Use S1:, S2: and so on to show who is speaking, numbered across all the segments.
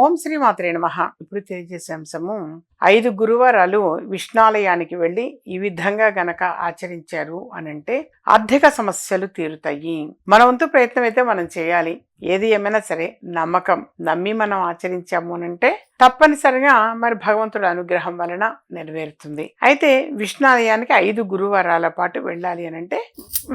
S1: ఓం శ్రీ మాత్రే నమ. ఇప్పుడు తెలియజేసే అంశము ఐదు గురువారాలు విష్ణాలయానికి వెళ్ళి ఈ విధంగా గనక ఆచరించారు అనంటే ఆర్థిక సమస్యలు తీరుతాయి. మన వంతు ప్రయత్నం అయితే మనం చేయాలి. ఏది ఏమైనా సరే నమ్మకం నమ్మి మనం ఆచరించాము అని అంటే తప్పనిసరిగా మరి భగవంతుడు అనుగ్రహం వలన నెరవేరుతుంది. అయితే విష్ణాలయానికి ఐదు గురువారాల పాటు వెళ్ళాలి అని అంటే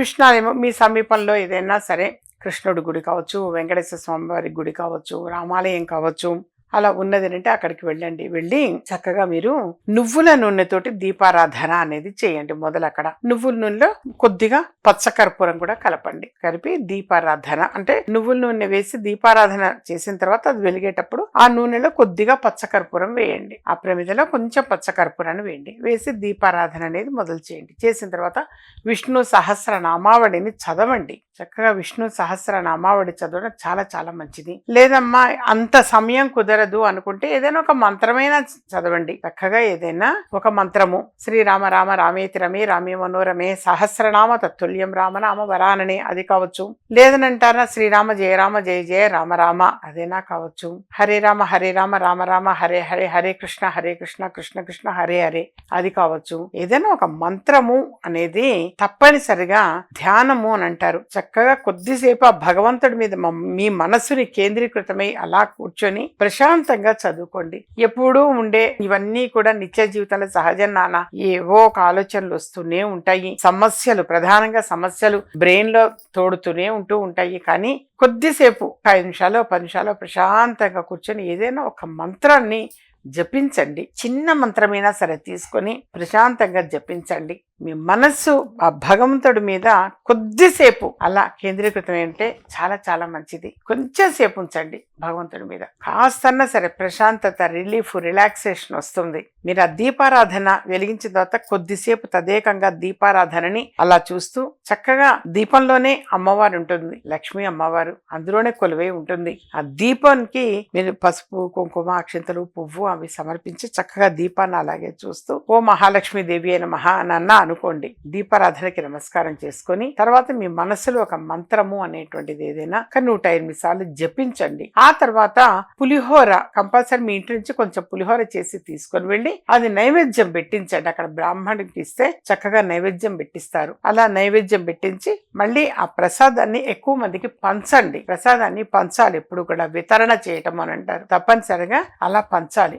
S1: విష్ణాలయం మీ సమీపంలో ఏదైనా సరే కృష్ణుడి గుడి కావచ్చు వెంకటేశ్వర స్వామివారి గుడి కావచ్చు రామాలయం కావచ్చు అలా ఉన్నది అంటే అక్కడికి వెళ్ళండి. వెళ్ళి చక్కగా మీరు నువ్వుల నూనెతోటి దీపారాధన అనేది చేయండి మొదలు అక్కడ నువ్వుల నూనెలో కొద్దిగా పచ్చకర్పూరం కూడా కలపండి. కలిపి దీపారాధన అంటే నువ్వుల నూనె వేసి దీపారాధన చేసిన తర్వాత అది వెలిగేటప్పుడు ఆ నూనెలో కొద్దిగా పచ్చకర్పూరం వేయండి. ఆ ప్రమిదలో కొంచెం పచ్చకర్పూరాన్ని వేయండి. వేసి దీపారాధన అనేది మొదలు చేయండి. చేసిన తర్వాత విష్ణు సహస్రనామావళిని చదవండి. చక్కగా విష్ణు సహస్రనామావళి చదవడం చాలా చాలా మంచిది. లేదమ్మా అంత సమయం కుదర కుదరదు అనుకుంటే ఏదైనా ఒక మంత్రమైనా చదవండి. చక్కగా ఏదైనా ఒక మంత్రము. శ్రీరామ రామ రామేతి రమే రామే మనోరమే సహస్రనామ తత్తుల్యం రామనామ వరాననే అది కావచ్చు. లేదనంటారా శ్రీరామ జయ రామ జయ జయ రామ రామ అదేనా కావచ్చు. హరే రామ హరే రామ రామ రామ హరే హరే హరే కృష్ణ హరే కృష్ణ కృష్ణ కృష్ణ హరే హరే అది కావచ్చు. ఏదైనా ఒక మంత్రము అనేది తప్పనిసరిగా ధ్యానము అని అంటారు. చక్కగా కొద్దిసేపు ఆ భగవంతుడి మీద మ- మీ మనస్సుని కేంద్రీకృతమై అలా కూర్చొని ప్రశాంతంగా చదువుకోండి. ఎప్పుడూ ఉండే ఇవన్నీ కూడా నిత్య జీవితంలో సహజం నాన్న. ఏవో ఒక ఆలోచనలు వస్తూనే ఉంటాయి. సమస్యలు ప్రధానంగా సమస్యలు బ్రెయిన్లో తోడుతూనే ఉంటూ ఉంటాయి. కానీ కొద్దిసేపు ఐదు నిమిషాలు పది నిమిషాలు ప్రశాంతంగా కూర్చొని ఏదైనా ఒక మంత్రాన్ని జపించండి. చిన్న మంత్రమైనా సరే తీసుకొని ప్రశాంతంగా జపించండి. మీ మనస్సు ఆ భగవంతుడి మీద కొద్దిసేపు అలా కేంద్రీకృతం అంటే చాలా చాలా మంచిది. కొంచెం సేపు ఉంచండి భగవంతుడి మీద. కాస్తన్నా సరే ప్రశాంతత రిలీఫ్ రిలాక్సేషన్ వస్తుంది. మీరు ఆ దీపారాధన వెలిగించిన తర్వాత కొద్దిసేపు తదేకంగా దీపారాధనని అలా చూస్తూ చక్కగా దీపంలోనే అమ్మవారు ఉంటుంది. లక్ష్మీ అమ్మవారు అందులోనే కొలువై ఉంటుంది. ఆ దీపానికి మీరు పసుపు కుంకుమ అక్షంతలు పువ్వు అవి సమర్పించి చక్కగా దీపాన్ని అలాగే చూస్తూ ఓ మహాలక్ష్మీదేవి అయిన మహా నన్న అనుకోండి. దీపారాధనకి నమస్కారం చేసుకొని తర్వాత మీ మనసులో ఒక మంత్రము అనేటువంటిది ఏదైనా నూట ఎనిమిది సార్లు జపించండి. ఆ తర్వాత పులిహోర కంపల్సరీ మీ ఇంటి నుంచి కొంచెం పులిహోర చేసి తీసుకొని వెళ్ళి అది నైవేద్యం పెట్టించండి. అక్కడ బ్రాహ్మణుడికి ఇస్తే చక్కగా నైవేద్యం పెట్టిస్తారు. అలా నైవేద్యం పెట్టించి మళ్ళీ ఆ ప్రసాదాన్ని ఎక్కువ మందికి పంచండి. ప్రసాదాన్ని పంచాలి. ఎప్పుడు కూడా వితరణ చేయటం అని అంటారు. తప్పనిసరిగా అలా పంచాలి.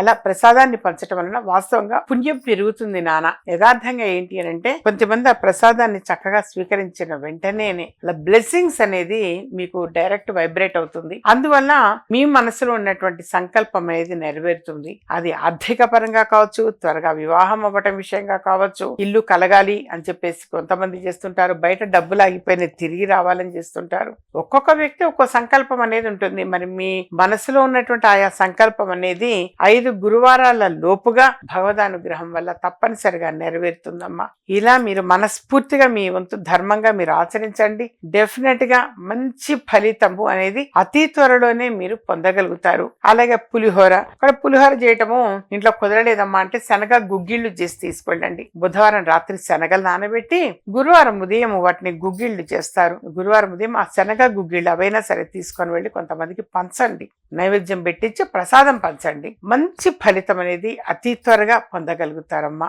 S1: అలా ప్రసాదాన్ని పంచటం వలన వాస్తవంగా పుణ్యం పెరుగుతుంది నాన్న యథార్థంగా ఏంటి అని అంటే కొంతమంది ఆ ప్రసాదాన్ని చక్కగా స్వీకరించిన వెంటనేనే అలా బ్లెస్సింగ్స్ అనేది మీకు డైరెక్ట్ వైబ్రేట్ అవుతుంది. అందువల్ల మీ మనసులో ఉన్నటువంటి సంకల్పం అనేది నెరవేరుతుంది. అది ఆర్థిక పరంగా కావచ్చు త్వరగా వివాహం అవ్వటం విషయంగా కావచ్చు ఇల్లు కలగాలి అని చెప్పేసి కొంతమంది చేస్తుంటారు. బయట డబ్బులు ఆగిపోయిన తిరిగి రావాలని చేస్తుంటారు. ఒక్కొక్క వ్యక్తి ఒక్కో సంకల్పం అనేది ఉంటుంది. మరి మీ మనసులో ఉన్నటువంటి ఆయా సంకల్పం అనేది ఐదు గురువారాల లోపుగా భగవదానుగ్రహం వల్ల తప్పనిసరిగా నెరవేరుతుందమ్మా. ఇలా మీరు మనస్ఫూర్తిగా మీ వంతు ధర్మంగా మీరు ఆచరించండి. డెఫినెట్గా మంచి ఫలితము అనేది అతి త్వరలోనే మీరు పొందగలుగుతారు. అలాగే పులిహోర. అక్కడ పులిహోర చేయటము ఇంట్లో కుదరలేదమ్మా అంటే శనగ గుగ్గిళ్ళు చేసి తీసుకెళ్ళండి. బుధవారం రాత్రి శనగలు నానబెట్టి గురువారం ఉదయం వాటిని గుగ్గిళ్ళు చేస్తారు. గురువారం ఉదయం ఆ శనగ గుగ్గిళ్ళు అవైనా సరే తీసుకొని వెళ్ళి కొంతమందికి పంచండి. నైవేద్యం పెట్టించి ప్రసాదం పంచండి. మంచి ఫలితం అనేది అతి త్వరగా పొందగలుగుతారమ్మా.